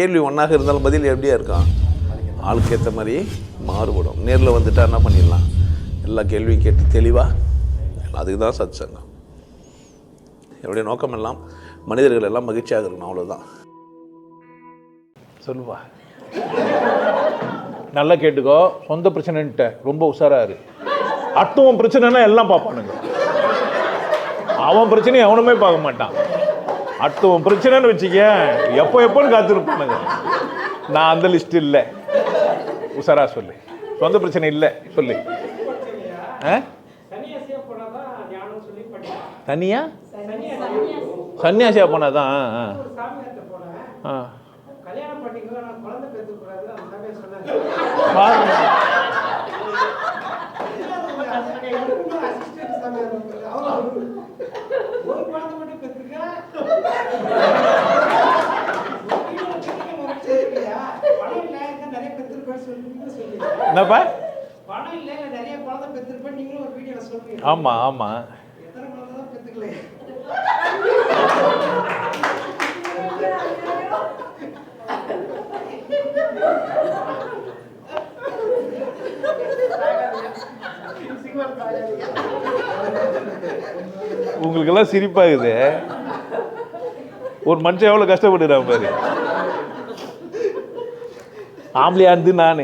கேள்வி ஒன்றாக இருந்தாலும் பதில் எப்படியா இருக்கான் ஆளுக்கு ஏற்ற மாதிரி மாறுபடும். நேரில் வந்துட்டா என்ன பண்ணிடலாம்? எல்லா கேள்வியும் கேட்டு தெளிவாக அதுக்கு தான் சத் சங்கம் என்னுடைய நோக்கம் எல்லாம் மனிதர்கள் எல்லாம் மகிழ்ச்சியாக இருக்கணும் அவ்வளோதான் சொல்லுவா நல்லா கேட்டுக்கோ. சொந்த பிரச்சனைன்ட்ட ரொம்ப உஷாரா இரு. அடுத்தவன் பிரச்சனைனா எல்லாம் பார்ப்பானுங்க. அவன் பிரச்சனையை எவனுமே பார்க்க மாட்டான். அடுத்தவன் பிரச்சனைன்னு வச்சுக்க எப்போ எப்போன்னு காத்திருப்பானுங்க நான் அந்த லிஸ்ட் இல்லை. உஷாரா சொல்லு. சொந்த பிரச்சனை இல்லை. சொல்லு. ஆ? தனியா? சன்னியாசியா போனாதான். ஆ, ஆ. ஆ கல்யாணம் பண்ணிக்கோ நான் குழந்தை பெற்றுக்கூடாது அந்த சாமியார் சொன்னாரு பாருங்க. அசிஸ்டன்ட் சாமியார் வந்தாரு. அவரு ஒரு குழந்தை மட்டும் பெற்றுக்க பணம் இல்லை இன்னும் நிறைய பெற்றிருப்பேன்னு சொல்லி நீங்களும் சொல்லுவீங்க என்னப்பா பணம் இல்லை இல்லை நிறைய குழந்தை பெற்றிருப்பேன் நீங்களும் ஒரு வீடியோல சொல்றீங்க ஆமா ஆமா எத்தனை குழந்தை தான் பெற்றுக்கல? உங்களுக்கெல்லாம் சிரிப்பாகுது. ஒரு மனுஷன் எவ்வளோ கஷ்டப்படுறான் பாரு. ஆம்பளையா இருந்து நான்.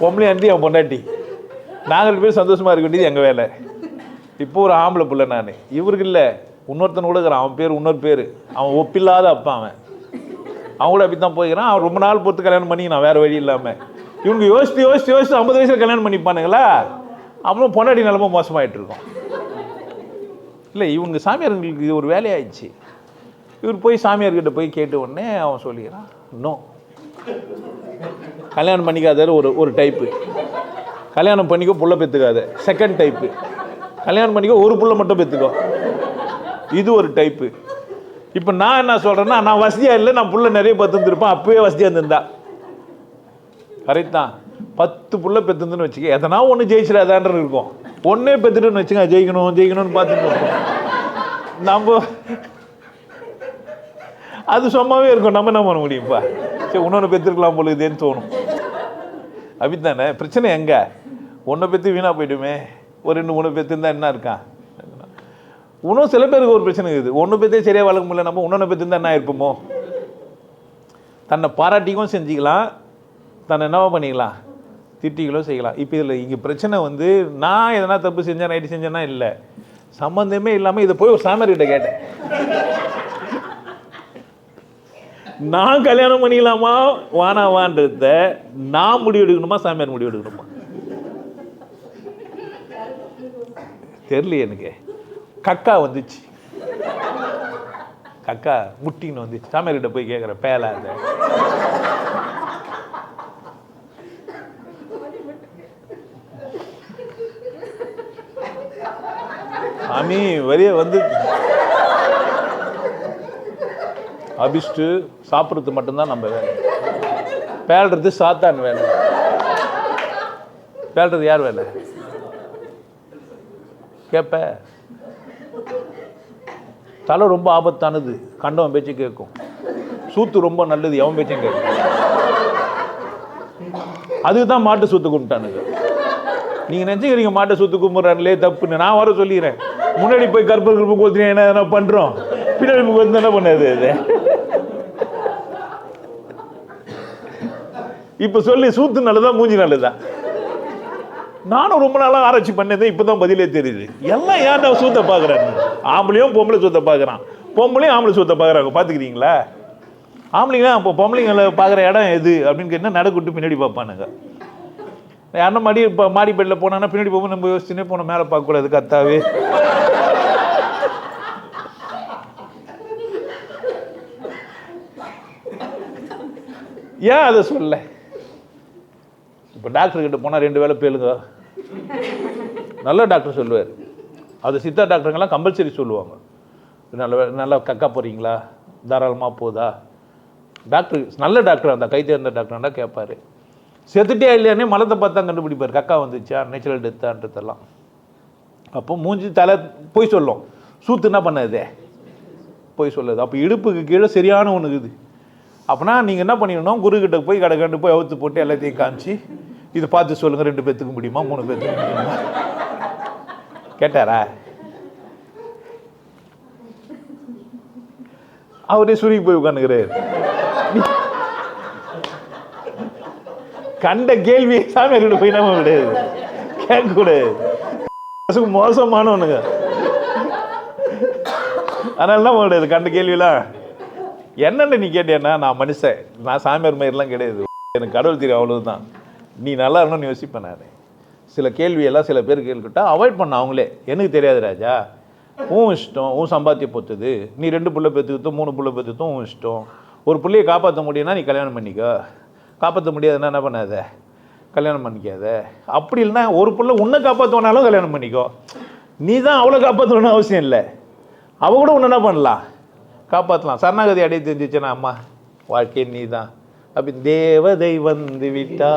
பொம்பளை அண்டி அவன் பொண்டாட்டி. நாங்கள் பேர் பேரும் இருக்க வேண்டியது எங்கள் வேலை? இப்போ ஒரு ஆம்பளை பிள்ளை நான். இவருக்கு இல்லை இன்னொருத்தன் கூட இருக்கிறான். அவன் பேர் இன்னொரு பேர். அவன் ஒப்பில்லாத அப்பா அவன். அவன் கூட அப்படி தான் போய்க்கிறான். அவன் ரொம்ப நாள் பொறுத்து கல்யாணம் பண்ணி நான் வேறு வழி இல்லாமல் இவங்க யோசித்து யோசித்து யோசித்து ஐம்பது வயசில் கல்யாணம் பண்ணிப்பானுங்களா? அப்புறம் பொண்டாட்டி நிலமை மோசமாயிட்டு இருக்கோம். இல்லை இவங்க சாமியார்களுக்கு இது ஒரு வேலையாயிடுச்சு. இவர் போய் சாமியார்கிட்ட போய் கேட்ட உடனே அவன் சொல்லிக்கிறான் இன்னும் கல்யாணம் பண்ணிக்காத ஒரு ஒரு டைப்பு கல்யாணம் பண்ணிக்கோ புள்ள பெற்றுக்காத செகண்ட் டைப்பு கல்யாணம் பண்ணிக்கோ ஒரு புள்ள மட்டும் பெற்றுக்கோ இது ஒரு டைப்பு இப்போ நான் என்ன சொல்கிறேன்னா நான் வசதியாக இல்லை நான் புள்ள நிறைய பத்துருந்துருப்பேன். அப்பவே வசதியாக இருந்திருந்தா. கரெக்ட் தான். பத்து புள்ள பெற்றுந்துன்னு வச்சுக்க எதனா ஒன்று ஜெயிச்சிடாதான்ற இருக்கும். ஒன்றே பெற்றுட்டுன்னு வச்சுக்க ஜெயிக்கணும் ஜெயிக்கணும்னு பார்த்துட்டு நம்ம அது சும்மாவே இருக்கும். நம்ம என்ன பண்ண முடியும்ப்பா சரி இன்னொன்று பெற்றிருக்கலாம் போல இதேன்னு தோணும். அப்படித்தானே பிரச்சனை எங்க? ஒன்றை பெற்று வீணாக போயிடுமே. ஒரு ரெண்டு மூணு பேர்த்துருந்தா என்ன இருக்கான் இன்னும் சில பேருக்கு ஒரு பிரச்சனை இருக்குது. ஒன்று பேர்த்தே சரியாக வளர்க்க முடியல நம்ம இன்னொன்று பேர்த்துருந்தா என்ன இருப்போமோ தன்னை பாராட்டிக்கும் செஞ்சுக்கலாம். தன்னை என்னவோ பண்ணிக்கலாம்? திட்டிகளோ செய்யலாம். இப்போ இதில் இங்கே பிரச்சனை வந்து நான் எதனா தப்பு செஞ்சேன் நைட்டு செஞ்சேன்னா இல்லை. சம்மந்தமே இல்லாமல் இதை போய் ஒரு சாமியார்கிட்ட கேட்டேன். நான் கல்யாணம் பண்ணிக்கலாமா? வானாவான்றத நான் முடிவு எடுக்கணுமா சாமியார் முடிவு எடுக்கணுமா தெரியல எனக்கு. கக்கா வந்துச்சு. கக்கா முட்டின்னு வந்துச்சு. சாமியார்கிட்ட போய் கேட்குற பேலா அந்த. சாமி வெளியே வந்து அபிஷ்டு சாப்பிட்றது மட்டும்தான் நம்ம வேலை. பேடுறது சாத்தான் வேலை. பேடுறது யார் வேலை? கேட்ப தலை ரொம்ப ஆபத்தானது. கண்டவன் பேச்சு கேட்கும். சூத்து ரொம்ப நல்லது எவன் பேச்சும் கேட்கும். அதுக்கு தான் மாட்டு சூத்து கும்பிட்டானுங்க. நீங்கள் நினச்சிக்கிறீங்க மாட்டை சுத்து கும்பிட்றாங்களே தப்புன்னு. நான் வர சொல்லிடுறேன். முன்னாடி போய் கற்ப கருப்பு கோத்தினா என்ன பண்ணுறோம் பின்னாடி போய் என்ன பண்ணது அது இப்போ சொல்லி சூத்து நல்லதா மூஞ்சி நல்லதா? நானும் ரொம்ப நாளாக ஆராய்ச்சி பண்ணது இப்பதான் பதிலே தெரியுது. எல்லாம் ஏன்டா சூத்த பார்க்குறாங்க ஆம்பளையும் பொம்பளை சூத்த பார்க்குறான் பொம்பளையும் ஆம்பளை சூத்த பார்க்குறாங்க பார்த்துக்கிறீங்களா ஆம்பளைங்களா இப்போ பொம்பளைங்களை பார்க்குற இடம் எது? அப்படின்னு கேட்டால் நடக்குட்டு பின்னாடி பார்ப்பானுங்க. யாருன்னா மடி இப்போ மாடி பெட்டில் போனான்னா பின்னாடி போகும் நம்ம யோசிச்சுனே போனோம் மேலே பார்க்கக்கூடாது கத்தாவே. ஏன் அதை சொல்ல? இப்போ டாக்டர்கிட்ட போனால் ரெண்டு வேளை பேளுங்க. நல்ல டாக்டர் சொல்லுவார். அது சித்தா டாக்டருங்கெல்லாம் கம்பல்சரி சொல்லுவாங்க. நல்ல நல்லா கக்கா போகிறீங்களா தாராளமாக போதா? டாக்டர் நல்ல டாக்டர் அந்த கை தேர்ந்த டாக்டர்னா கேட்பார் செத்துட்டே இல்லையானே மலத்தை பார்த்தா கண்டுபிடிப்பார். கக்கா வந்துச்சா? நேச்சுரல் டெத்தான்றதெல்லாம் அப்போ மூஞ்சி தலை போய் சொல்லும். சூத்து என்ன பண்ணாதே? போய் சொல்லுது. அப்போ இடுப்புக்கு கீழே சரியான ஒன்று இருக்குது அப்போனா நீங்கள் என்ன பண்ணிடணும்? குருக்கிட்ட போய் கடை கண்டு போய் அவுத்து போட்டு எல்லாத்தையும் காமிச்சு இது பார்த்து சொல்லுங்கள் ரெண்டு பேர்த்துக்கு முடியுமா மூணு பேர்த்துக்கு முடியுமா? கேட்டாரா? அவரே சுருங்கி போய் உட்காந்துக்கிறாரு கண்ட கேள்வி கிட்ட போய் நம்ம கிடையாது கேட்கக்கூடாது. பசங்க மோசமானவனுங்க. அதனால தான் பண்ண கிடையாது கண்ட கேள்விலாம் என்னென்ன நீ கேட்டேன்னா நான் மனுஷன். நான் சாமியார் மாதிரிலாம் கிடையாது. எனக்கு கடவுள் தெரியும் அவ்வளவுதான். நீ நல்லா இருக்கணும்னு யோசிப்பேன் நான். சில கேள்வியெல்லாம் சில பேர் கேள்விட்டா அவாய்ட் பண்ண அவங்களே. எனக்கு தெரியாது ராஜா. உன் இஷ்டம் உன் சம்பாத்திய பொத்துது. நீ ரெண்டு பிள்ளை பெற்றுக்கிட்டும் மூணு பிள்ளை பெற்றுக்கிட்டும் உன் இஷ்டம். ஒரு பிள்ளையை காப்பாற்ற முடியும்னா நீ கல்யாணம் பண்ணிக்கோ. காப்பாற்ற முடியாதுன்னா என்ன பண்ணாத? கல்யாணம் பண்ணிக்காத. அப்படி இல்லைன்னா ஒரு பிள்ளை உன்னை காப்பாற்றுவனாலும் கல்யாணம் பண்ணிக்கோ. நீ தான் அவளை காப்பாற்றணும்னு அவசியம் இல்லை. அவ கூட ஒன்று என்ன பண்ணலாம்? காப்பாற்றலாம் சரணாகதி அடைய தெரிஞ்சிச்சுன்னா அம்மா வாழ்க்கை நீ தான் அப்படி தேவதை வந்து விட்டா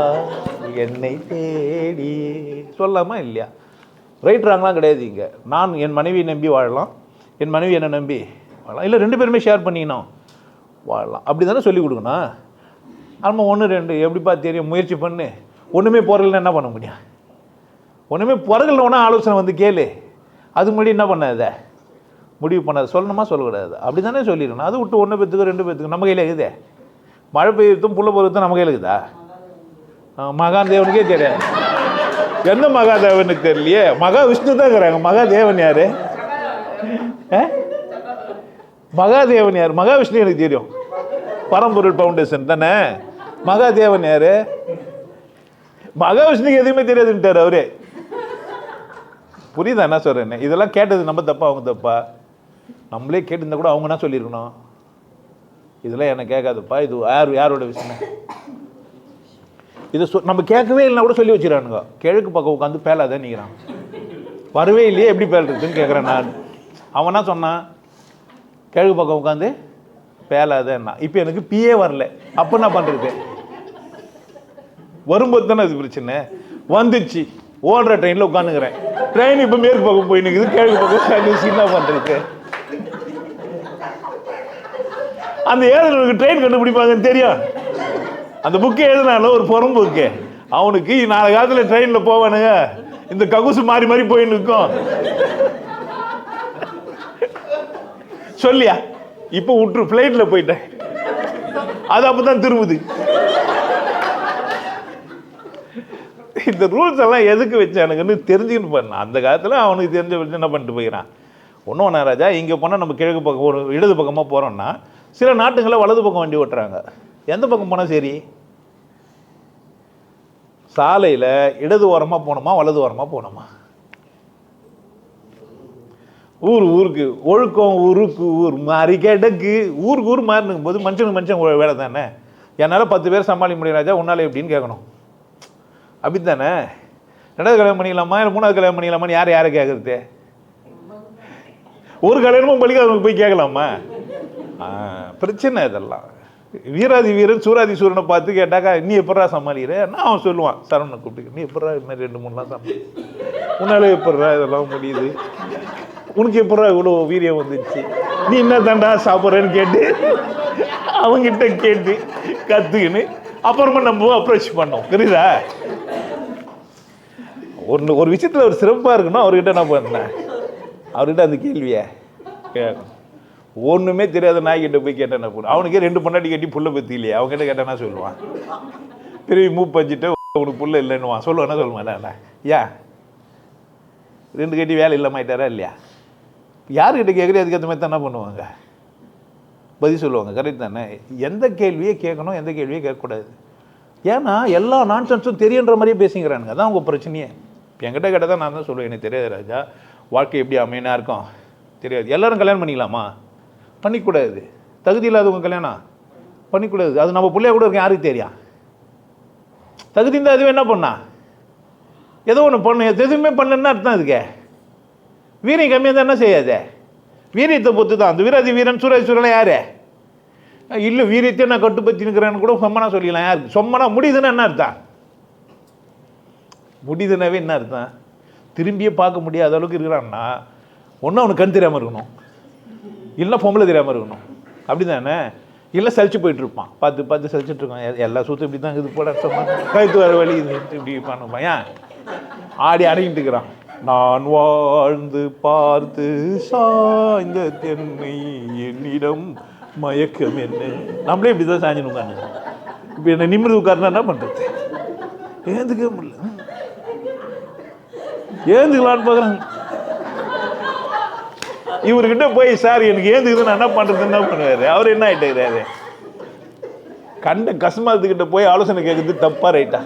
என்னை தேடி. சொல்லாமா இல்லையா? ரைட் ராங்லாம் கிடையாது இங்கே. நான் என் மனைவியை நம்பி வாழலாம். என் மனைவி என்னை நம்பி வாழலாம். இல்லை ரெண்டு பேருமே ஷேர் பண்ணிக்கணும். வாழலாம். அப்படி தானே சொல்லி கொடுக்கணும் ஆமாம் ஒன்று ரெண்டு. எப்படிப்பா தெரியும்? முயற்சி பண்ணு. ஒன்றுமே போகிறதில்ல என்ன பண்ண முடியும்? ஒன்றுமே பிறகுல ஒன்றா ஆலோசனை வந்து கேளு. அது முன்னாடி என்ன பண்ணாத? முடிவு பண்ணாத. சொல்லணுமா? சொல்லக்கூடாது. அப்படி தானே சொல்லிடணும் அது விட்டு ஒன்று பேத்துக்கு ரெண்டு பேத்துக்கு. நம்ம கையில் இருக்குதே. மழை பெய்யறதும் புள்ள போகிறதும் நமக்கு கையில் இருக்குதா? மகான் தேவனுக்கே தெரியாது. எந்த மகாதேவனுக்கு தெரியலையே? மகா விஷ்ணு தான் இருக்கிறாங்க. மகாதேவன் யார்? ஆ? மகாதேவன் யார்? மகாவிஷ்ணு எனக்கு தெரியும். பரம்பொருள் ஃபவுண்டேஷன் தானே? மகாதேவன் யார்? மகாவிஷ்ணுக்கு எதுவுமே தெரியாதுன்ட்டார் அவரே. புரியுதா என்ன சொல்கிறேன்னு இதெல்லாம் கேட்டது நம்ம தப்பா அவங்க தப்பா? நம்மளே கேட்டிருந்தா கூட அவங்க என்ன சொல்லியிருக்கணும்? இதெல்லாம் என்ன கேட்காதுப்பா. இது யார் யாரோட விஷயம்? இதை சொ நம்ம கேட்கவே இல்லைனா கூட சொல்லி வச்சிடறானுங்க. கிழக்கு பக்கம் உட்காந்து பேலாதே நிற்கிறான் வரவே இல்லையே எப்படி பேலுறதுன்னு கேட்குறேன் நான். அவனா சொன்னான்? கிழக்கு பக்கம் உட்காந்து பேலாதேன்னா. இப்போ எனக்கு பிஏ வரல. அப்போ என்ன பண்ணுறது வரும்போது தானே அது பிரச்சனை? வந்துச்சு. ஓடுற ட்ரெயினில் உட்காந்துக்கிறேன் ட்ரெயின் இப்போ மேற்கு பக்கம் போய் நிற்குது கிழக்கு பக்கம் என்ன பண்ணுறது அந்த ஏழுநருக்கு ட்ரெயின் கண்டுபிடிப்பாங்கன்னு தெரியும். அந்த புக்கு எழுதினால ஒரு புறம்போக்கு அவனுக்கு நாலு காலத்தில் ட்ரெயினில் போவானுங்க. இந்த ககுசு மாறி மாறி போயின்னு இருக்கும். சொல்லியா? இப்போ விட்டுரு ஃப்ளைட்டில் போயிட்டேன். அது அப்போ தான் திரும்புது. இந்த ரூல்ஸ் எல்லாம் எதுக்கு வச்சானுங்கன்னு தெரிஞ்சுக்கிட்டு பண்ண அந்த காலத்தில் அவனுக்கு தெரிஞ்ச வச்சு என்ன பண்ணிட்டு போயிடறான் ஒன்றும் ஒன்றா ராஜா இங்கே போனால் நம்ம கிழக்கு பக்கம் ஒரு இடது பக்கமாக போகிறோம்னா சில நாட்டுங்களில் வலது பக்கம் வண்டி ஓட்டுறாங்க. எந்த பக்கம் போனால் சரி? சாலையில் இடது ஓரமாக போகணுமா வலது ஓரமாக போகணுமா? ஊர் ஊருக்கு ஒழுக்கம் ஊருக்கு ஊர் மாறி கிடக்கு. ஊருக்கு ஊர் மாறினுக்கும் போது மனுஷனுக்கு மனுஷன் வேலை தானே? என்னால் பத்து பேர் சமாளிக்க முடியும் ராஜா உன்னால் எப்படின்னு கேட்கணும் அப்படி தானே ரெண்டாவது கல்யாணம் பண்ணிக்கலாமா இல்லை மூணாவது கல்யாணம் பண்ணிக்கலாமான்னு யார் யாரை கேட்குறது ஒரு கல்யாணமும் பலிக்காதவங்க போய் கேட்கலாமா? பிரச்சனை இதெல்லாம். வீராதி வீரன் சூராதி சூரனை பார்த்து கேட்டாக்கா நீ எப்படா சமாளிக்கிற? நான் அவன் சொல்லுவான் சரவணனை கூப்பிட்டு நீ எப்படா மாதிரி ரெண்டு மூணுலாம் சமாளி உன்னால எப்படா இதெல்லாம் முடியுது? உனக்கு எப்படா இவ்வளோ வீரியம் வந்துச்சு நீ என்ன தாண்டா சாப்பிட்றேன்னு கேட்டு அவங்கிட்ட கேட்டு கற்றுக்கின்னு அப்புறமா நம்ம அப்ரோச் பண்ணோம். புரியுதா? ஒன்று ஒரு விஷயத்தில் ஒரு சிறப்பாக இருக்கணும். அவர்கிட்ட என்ன பண்ணேன் அவர்கிட்ட அந்த கேள்வியை கேட்கணும். ஒன்றுமே தெரியாத நாய்கிட்ட போய் கேட்டேன் என்ன அவனுக்கே ரெண்டு பொண்டாட்டி கட்டி புள்ள பற்றி அவங்க அவங்ககிட்ட கேட்டானா சொல்லுவான்? திரும்பி மூ பஞ்சிட்டு உனக்கு புள்ள இல்லைன்னுவான். சொல்லுவானா? சொல்ல மாட்டான்டா ஏன் ரெண்டு கட்டி வேலை இல்லாமாயிட்டாரா இல்லையா? யார்கிட்ட கேட்குறீ அதுக்கேற்ற மாதிரி தான் என்ன பண்ணுவாங்க. பதில் சொல்லுவாங்க. கரெக்ட் தானே? எந்த கேள்வியை கேட்கணும் எந்த கேள்வியை கேட்கக்கூடாது. ஏன்னா எல்லா நான்சென்ஸும் தெரியுன்ற மாதிரியே பேசிக்கிறானுங்க. அதான் உங்கள் பிரச்சனையே. என்கிட்ட கேட்டால் தான் நான் தான் சொல்லுவேன். எனக்கு தெரியாது ராஜா. வாழ்க்கை எப்படி அமையனா இருக்கும்? தெரியாது. எல்லோரும் கல்யாணம் பண்ணிக்கலாமா? பண்ணிக்கூடாது. தகுதி இல்லாதவங்க கல்யாணம் பண்ணிக்கூடாது. அது நம்ம பிள்ளைய கூட இருக்க யாருக்கு தெரியும்? தகுதி இருந்தால் அதுவே என்ன பண்ணா? ஏதோ ஒன்று பண்ணு. எதுவுமே பண்ணுன்னா அர்த்தம் அதுக்கு வீரியம் கம்மியாக தான் என்ன செய்யாதே? வீரியத்தை பொறுத்து தான் அந்த வீராதி வீரன் சூரஜ் சூரலாம் யார்? இல்லை வீரியத்தை நான் கட்டுப்படுத்தினுக்கிறேன்னு கூட சொம்மனா சொல்லிக்கலாம் யாருக்கு? சொம்மனா முடியுதுன்னா என்ன அர்த்தம்? முடியுதுனாவே என்ன அர்த்தம்? திரும்பியே பார்க்க முடியாத அளவுக்கு இருக்கிறான்னா ஒன்றும் அவனுக்கு கண் தெரியாமல் இருக்கணும். இல்லை பொம்பளை தெரியாமல் இருக்கணும். அப்படி தானே இல்லை சலிச்சு போயிட்டு இருப்பான். பார்த்து பார்த்து சலிச்சுட்டு இருக்கான். எல்லா சூத்தும் இப்படி தான் இது போட சும்மா கழுத்து வர வழி இது இப்படி பண்ணுவான் ஏன்? ஆடி அடங்கிட்டு இருக்கிறான். நான் வாழ்ந்து பார்த்து சாய்ந்த தென்னை என்னிடம் மயக்கம் என்ன? நம்மளே இப்படி தான் சாஞ்சு உட்காந்து இப்போ என்ன நிமிர்ந்து உட்கார்னா என்ன பண்ணுறது ஏந்துக்கவே முடியல. ஏந்துக்கலான்னு பார்க்குறாங்க. இவர்கிட்ட போய் சார் எனக்கு ஏந்துக்குது நான் என்ன பண்ணுறதுன்னு என்ன பண்ணுவார்? அவர் என்ன ஆகிட்டாரு கண்ட கஸ்மாத்துக்கிட்ட போய் ஆலோசனை கேட்குறது தப்பாக ரைட்டா?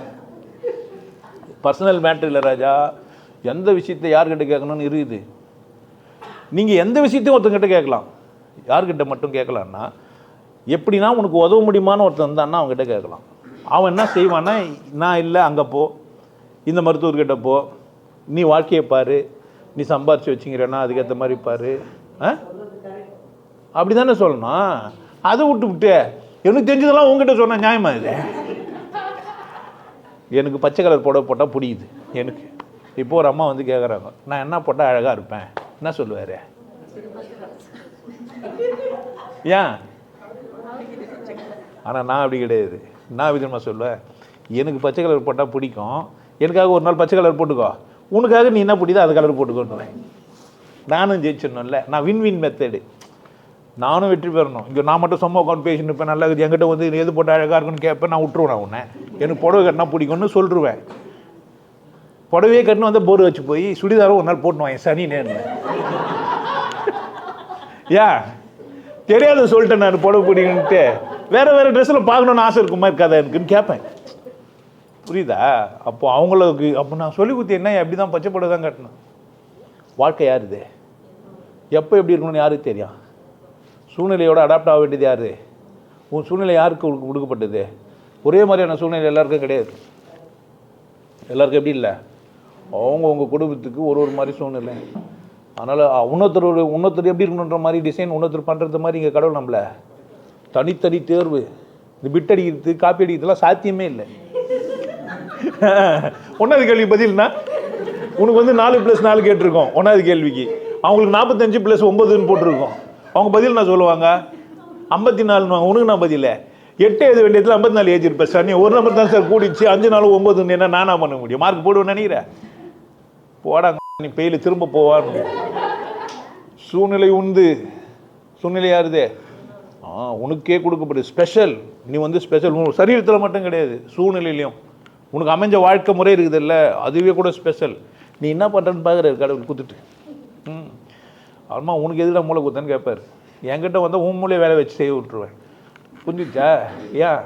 பர்சனல் மேட்ரு இல்லை ராஜா. எந்த விஷயத்தை யார்கிட்ட கேட்கணும்னு இருக்குது? நீங்கள் எந்த விஷயத்தையும் ஒருத்தங்கிட்ட கேட்கலாம். யார்கிட்ட மட்டும் கேட்கலான்னா எப்படின்னா உனக்கு உதவ முடியுமான்னு ஒருத்தன் இருந்தான்னா அவங்ககிட்ட கேட்கலாம். அவன் என்ன செய்வான்னா நான் இல்லை அங்கே போ. இந்த மருத்துவர்கிட்ட போ. நீ வாழ்க்கையை பாரு. நீ சம்பாரிச்சு வச்சுங்கிறனா அதுக்கேற்ற மாதிரி பாரு. ஆ? அப்படி தானே சொல்லணும். அதை விட்டு விட்டு எனக்கு தெரிஞ்சதெல்லாம் உங்ககிட்ட சொன்ன நியாயமா இது? எனக்கு பச்சை கலர் புடவை போட்டால் பிடிக்குது எனக்கு. இப்போ ஒரு அம்மா வந்து கேட்குறாங்க நான் என்ன போட்டால் அழகாக இருப்பேன்? என்ன சொல்லுவார்? ஏன்? ஆனால் நான் அப்படி கிடையாது. நான் விதமாக சொல்லுவேன் எனக்கு பச்சை கலர் போட்டால் பிடிக்கும். எனக்காக ஒரு நாள் பச்சை கலர் போட்டுக்கோ. உனக்காக நீ என்ன பிடிதோ அது கலர் போட்டுக்கோன்னுவேன் நானும் ஜெயிச்சிடணும்ல. நான் வின் வின் மெத்தடு நானும் வெற்றி பெறணும். இங்கே நான் மட்டும் சும்மா உட்காந்து பேசிட்டு இருப்பேன். நல்லா இருக்குது. என்கிட்ட வந்து எது போட்டு அழகாக இருக்குன்னு கேட்பேன். நான் விட்டுருவேன் உன்னை. எனக்கு புடவை கட்டினா பிடிக்கும்னு சொல்லிடுவேன் புடவையே கட்டினு வந்து போர் வச்சு போய் சுடிதாரம் ஒரு நாள் போட்டுன்னு சனி நேர்னு யா? தெரியாத சொல்லிட்டேன் நான். புடவை பிடிக்குன்ட்டு வேறு வேறு ட்ரெஸ்ஸில் பார்க்கணுன்னு ஆசை இருக்குமா? இருக்காதா? எனக்குன்னு கேட்பேன். புரியுதா? அப்போ அவங்களுக்கு அப்போ நான் சொல்லி கொடுத்தேன் என்ன எப்படி தான் பச்சைப்பட தான் கட்டணும்? வாழ்க்கை யார் இது? எப்போ எப்படி இருக்கணும்னு யாருக்கு தெரியும்? சூழ்நிலையோட அடாப்ட் ஆக வேண்டியது யார்? உன் சூழ்நிலை யாருக்கு கொடுக்கப்பட்டது ஒரே மாதிரியான சூழ்நிலை எல்லாருக்கும் கிடையாது. எல்லாருக்கும் எப்படி இல்லை? அவங்கவுங்க குடும்பத்துக்கு ஒரு ஒரு மாதிரி சூழ்நிலை. அதனால் இன்னொருத்தரோட இன்னொருத்தர் எப்படி இருக்கணுன்ற மாதிரி டிசைன் இன்னொருத்தர் பண்ணுறது மாதிரி இங்கே கடவுள் நம்மள. தனித்தனி தேர்வு. இந்த பிட் அடிக்கிறது காப்பி அடிக்கிறதுலாம் சாத்தியமே இல்லை. ஒன்றாவது கேள்வி பதில்னா உனக்கு வந்து நாலு ப்ளஸ் நாலு கேட்டிருக்கோம். ஒன்றாவது கேள்விக்கு. அவங்களுக்கு நாற்பத்தஞ்சு ப்ளஸ் ஒம்பதுன்னு போட்டிருக்கோம். அவங்க பதில் நான் சொல்லுவாங்க? ஐம்பத்தி நாலுன்னு உனக்கு நான் பதில். எட்டு எழுத வேண்டியதுல ஐம்பத்தி நாலு ஏஜ் இருப்பேன் சார். நீ ஒரு நம்பர் தான் சார் கூடிச்சு அஞ்சு நாள் ஒம்பதுன்னு என்ன நானா பண்ண முடியும்? மார்க் போடுவேன் நினைக்கிறேன் போடாங்க நீ பெயில திரும்ப போவான்னு சூழ்நிலை உண்டு. சூழ்நிலை யாருதே? ஆ உனக்கே கொடுக்கப்படுது ஸ்பெஷல் நீ வந்து ஸ்பெஷல் உன் சரீரத்தில் மட்டும் கிடையாது. சூழ்நிலையிலையும். உனக்கு அமைஞ்ச வாழ்க்கை முறை இருக்குதுல்ல அதுவே கூட ஸ்பெஷல் நீ என்ன பண்ணுறன்னு பார்க்குற கடவுள் குத்துட்டு. ம். அம்மா உனக்கு எதிராக மூளை குத்தன்னு கேட்பார் என்கிட்ட வந்தால் உன் மூலையை வேலை வச்சு செய்ய விட்ருவேன் புரிஞ்சுச்சா? ஏன்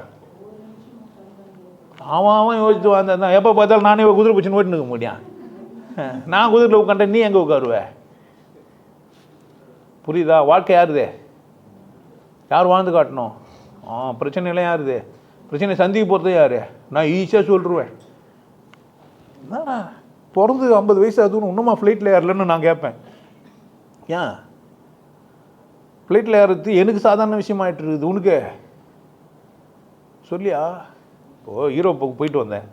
அவன் அவன் யோசித்து வந்தான் எப்போ பார்த்தாலும் நானே குதிரை பிடிச்சின்னு ஓட்டின்னு இருக்க முடியும். நான் குதிரையில் உட்காண்டேன் நீ எங்கே உட்காருவ? புரியுதா? வாழ்க்கை யாருது? யார் வாழ்ந்து காட்டணும்? ஆ பிரச்சனைலாம் யாருது? பிரச்சனை சந்திக்க போகிறது யார்? நான் ஈஸியாக சொல்லிடுவேன் என்னடா பிறந்து ஐம்பது வயசு அதுவும் இன்னுமா ஃப்ளைட்டில் ஏறலன்னு நான் கேட்பேன். ஏன்? ஃப்ளைட்டில் ஏறது எனக்கு சாதாரண விஷயம் இருக்குது உனக்கு? சொல்லியா? இப்போது யூரோப்புக்கு போயிட்டு வந்தேன்.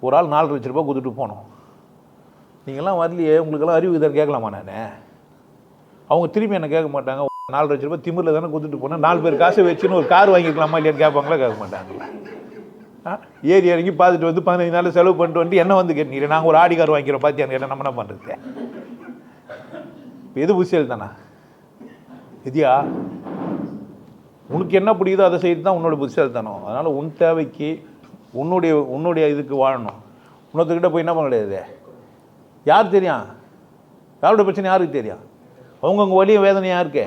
ஒரு ஆள் நாலு லட்ச ரூபாய் கொடுத்துட்டு போனோம். நீங்கள்லாம் வரலையே உங்களுக்கெல்லாம் அறிவு இதை கேட்கலாமா நான்? அவங்க திரும்பி என்னை கேட்க மாட்டாங்க நாலு லட்ச ரூபாய் திமிரில் தானே கொடுத்துட்டு போனால் நாலு பேர் காசை வச்சுன்னு ஒரு கார் வாங்கிக்கலாமா இல்லையான்னு கேட்பாங்களா? கேட்க மாட்டாங்களா ஆ? ஏறி இறங்கி பார்த்துட்டு வந்து பதினஞ்சு நாள் செலவு பண்ணிட்டு வந்து என்ன வந்து கேட்டீங்க? நாங்கள் ஒரு ஆடி கார் வாங்கிக்கிறோம். பார்த்தியான்னு கேட்டால் நம்ம என்ன பண்ணுறது இப்போ எது புசியல் தானா? இதியா உனக்கு என்ன பிடிக்குதோ அதை செய்து தான் உன்னோட புத்திசாலித்தனம் அதனால் உன் தேவைக்கு உன்னுடைய உன்னுடைய இதுக்கு வாழணும். இன்னொருத்தர்கிட்ட போய் என்ன பண்ண கிடையாது யார் தெரியும்? யாரோட பிரச்சனை யாருக்கு தெரியும்? அவங்கவுங்க வழியும் வேதனை யாருக்கே?